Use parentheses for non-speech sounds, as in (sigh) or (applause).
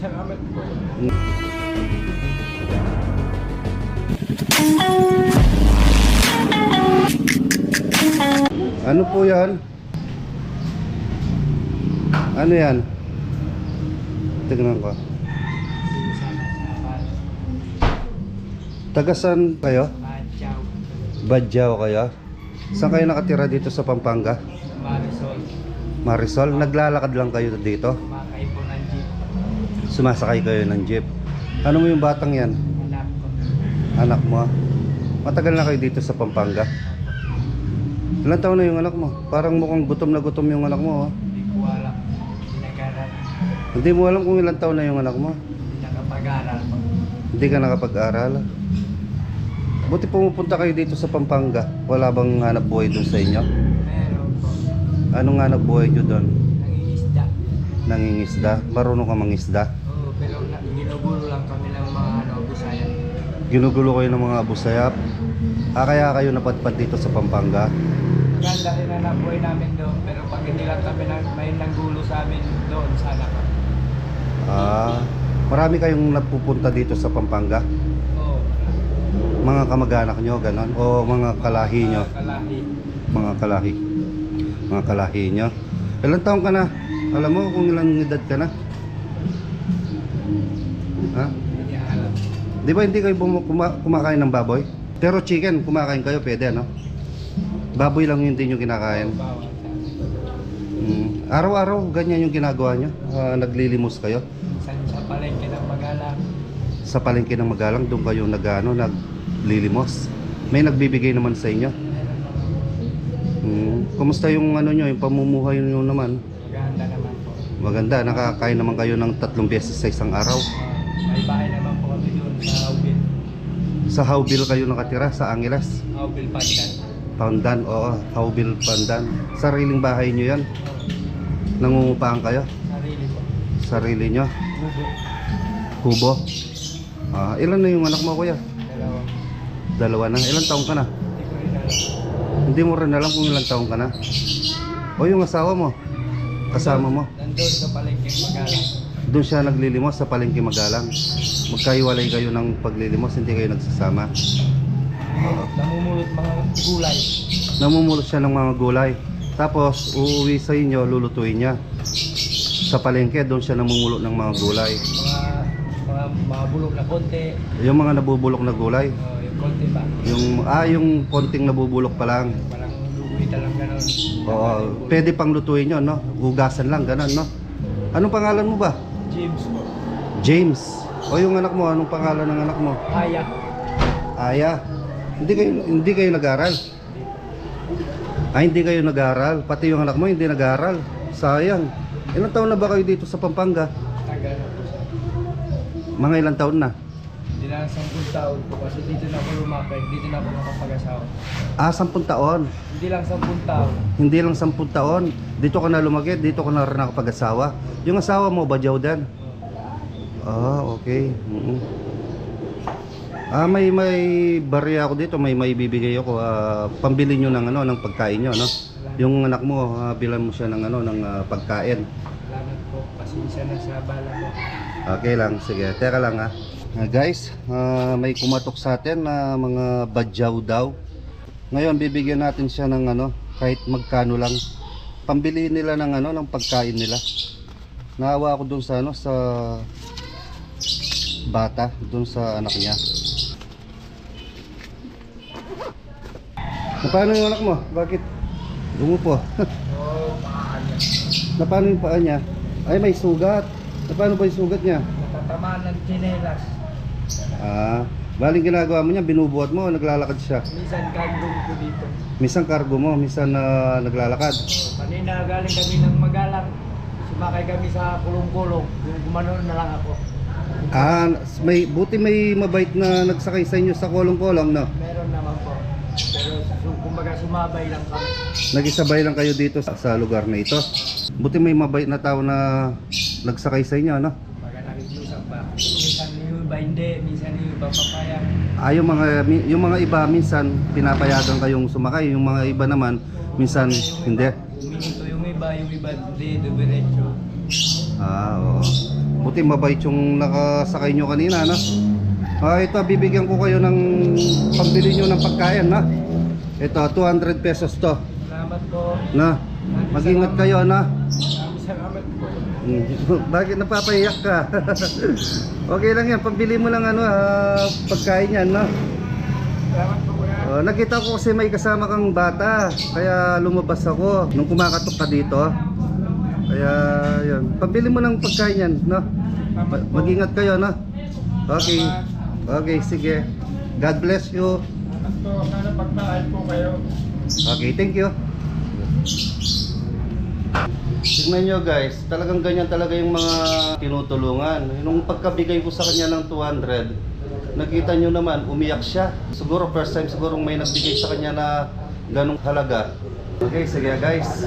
Salamat po. Ano po yan? Ano yan? Tignan ko. Tagasan kayo? Madyaw. Badyaw kayo? Saan kayo nakatira dito sa Pampanga? Marisol. Marisol? Naglalakad lang kayo dito? Jeep. Sumasakay kayo ng jeep? Ano mo yung batang yan? Anak ko. Anak mo? Matagal na kayo dito sa Pampanga? Ilan taon na yung anak mo? Parang mukhang gutom na gutom yung anak mo. oh. Hindi ko alam. Pinag-aral. Hindi mo alam kung ilan taon na yung anak mo? Hindi nakapag-aral po. Hindi ka nakapag-aral. Buti pumupunta kayo dito sa Pampanga. Wala bang hanap buhay doon sa inyo? Meron po. Anong hanap buhay nyo doon? Nangingisda. Marunong ka mangisda? Oo, pero na, ginugulo lang kami ng mga ano, busaya. Ginugulo kayo ng mga abusayap? Ah, kaya kayo napadpad dito sa Pampanga? Maganda rin ang nabuhay namin doon, pero pag hindi lang kami nang, may nanggulo sa amin doon, sana ka. Ah, marami kayong napupunta dito sa Pampanga? Oo. Mga kamag-anak nyo, ganon? O mga kalahi nyo? Mga Kalahi. Mga kalahi. Mga kalahi nyo. Ilan taong ka na? Alam mo kung ilang edad ka na? Ha? Di ba hindi kayo kuma- kumakain ng baboy? Pero chicken, kumakain kayo, pwede ano? Baboy lang yung hindi nyo kinakain. Mm. Araw-araw, ganyan yung ginagawa nyo? Ah, naglilimos kayo? Minsan sa palengke ng magalang. Sa palengke ng magalang, doon kayo nag, ano, naglilimos? May nagbibigay naman sa inyo? Mm. Kumusta yung ano nyo, yung pamumuhay nyo naman? Maganda naman po. Maganda, nakakain naman kayo ng tatlong beses sa isang araw. Ah, may bahay naman po kami doon sa Aubil. Sa Howville kayo nakatira, sa Angeles. Aubil Pandan. Pandan, oo, Howville Pandan. Sariling bahay nyo yan? Nangungupahan kayo? Sarili po. Sarili nyo? Bubo. Kubo? Ah, ilan na yung anak mo kuya? Dalawa. Dalawa na. Ilan taong ka na? Hindi ko rin alam. Hindi mo rin alam kung ilang taong ka na. O yung asawa mo? Kasama mo? Nandun sa palengke magalang. Doon siya naglilimos sa palengke magalang. Magkahiwalay kayo ng paglilimos, hindi kayo nagsasama. Namumulot mga gulay. Namumulot siya ng mga gulay. Tapos uuwi sa inyo, lulutuin niya. Sa palengke, doon siya namumulot ng mga gulay. Mga mga mga bulok na konti. Yung mga nabubulok na gulay. Oh, yung konti ba? Yung, ah, yung konting nabubulok pa lang. Luguita lang. Oo, pwede pang lutuin yun, no? Hugasan lang, ganun, no? Anong pangalan mo ba? James po. James. O yung anak mo, anong pangalan ng anak mo? Aya. Aya. Hindi kayo hindi kayo nag-aral. Ay, hindi kayo nag-aral. Pati yung anak mo hindi nag-aral. Sayang. Ilang taon na ba kayo dito sa Pampanga? Mga ilang taon na? Lang 10 taon po kasi dito na ako lumapit. Dito na ako nakapag-asawa. Ah, 10 taon. Hindi lang 10 taon. Hindi lang 10 taon. Dito ka na lumaki, dito ka na rin nakapag-asawa. Yung asawa mo, ba din? Ah, okay. Mm Ah, may may barya ako dito, may may bibigay ako. Ah, pambili nyo ng ano, ng pagkain nyo, no? Yung anak mo, ah, bilan mo siya ng ano, ng ah, pagkain. Salamat po. Pasensya na sa bala po. Okay lang, sige. Teka lang ha. Ah, guys, ah, may kumatok sa atin na mga badyaw daw. Ngayon, bibigyan natin siya ng ano, kahit magkano lang. Pambili nila ng ano, ng pagkain nila. Naawa ako dun sa ano, sa bata, dun sa anak niya. Na paano yung anak mo? Bakit? Umupo. Oo, pakaan (laughs) niya. Na paano yung paa niya? Ay, may sugat. Na paano ba yung sugat niya? Natatamaan ng chinelas. Ah, baling ginagawa mo niya, binubuhat mo, naglalakad siya. Minsan kagong ko dito. Minsan cargo mo, minsan na naglalakad. Kanina galing kami ng magalang. Sumakay kami sa kulong-kulong. Yung gumanon na lang ako. Ah, may buti may mabait na nagsakay sa inyo sa kolong-kolong, no? Meron naman po. Pero su- kumbaga sumabay lang kami. Nagisabay lang kayo dito sa, sa lugar na ito. Buti may mabait na tao na nagsakay sa inyo, no? Kumbaga nakikiusap ba. Minsan yung iba hindi, minsan yung iba papaya. Ah, yung mga yung mga iba minsan pinapayagan kayong sumakay, yung mga iba naman minsan hindi. Huminto yung iba, yung iba hindi, dumiretso. Ah, oo. Buti mabait yung nakasakay nyo kanina, no? Ah, ito, bibigyan ko kayo ng pambili nyo ng pagkain, na? Ito, 200 pesos to. Salamat po. Na, mag-ingat kayo, na? Maraming salamat po. Mm, (laughs) Bakit napapahiyak ka? (laughs) okay lang yan, pambili mo lang ano, ah, pagkain yan, no? Oh, nakita ko kasi may kasama kang bata, kaya lumabas ako nung kumakatok ka dito. Kaya, yun. Pambili mo ng pagkain yan, no? Mag-ingat kayo, no? Okay. Okay, sige. God bless you. Sana pagmahal po kayo. Okay, thank you. Tignan nyo guys, talagang ganyan talaga yung mga tinutulungan. Nung pagkabigay ko sa kanya ng 200, nakita nyo naman, umiyak siya. Siguro first time siguro may nagbigay sa kanya na ganong halaga. Okay, sige guys.